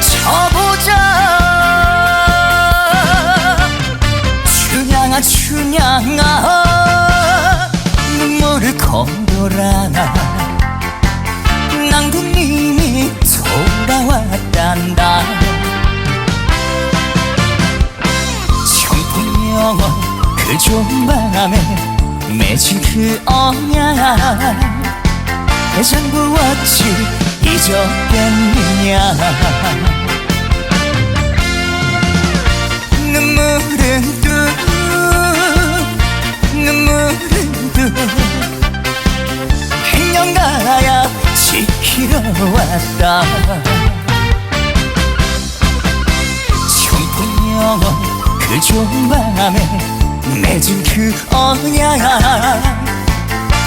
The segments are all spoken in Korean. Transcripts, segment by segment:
춰보자. 춘향아 춘향아 눈물을 걸어라 낭군님이 돌아왔단다. 청풍영원 그 좋은 밤에 맺은 그 언약. 해장부 어찌 잊었겠느냐. 눈물은 뚝 눈물은 뚝 행령 가야 지키러 왔다. 청풍 영원 그 좋은 밤에 맺은 그 언약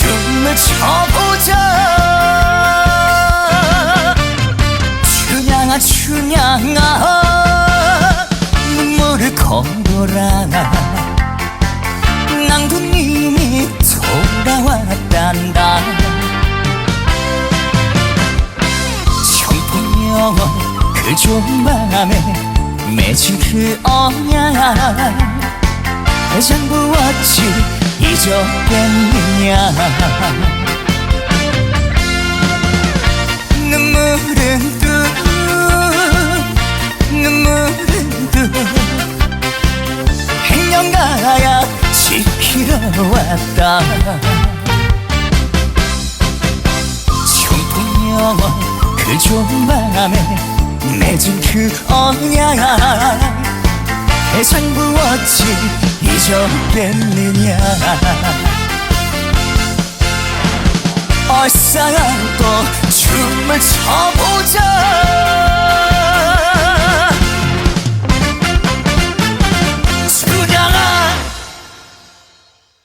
춤을 춰보자. 춘향아 춘향아 눈물을 걸어라 낭두님이 돌아왔단다. 청풍영원 그 좋은 밤에 맺은 그 언약. 해장부 어찌 잊었겠 느냐 눈물은 뚝 눈물은 뚝 행령가야 지키러 왔다. 청풍영원 그 좋은 밤에 맺은 그 언약. 해상부 어찌 잊었겠느냐 얼싸안고 춤을 춰보자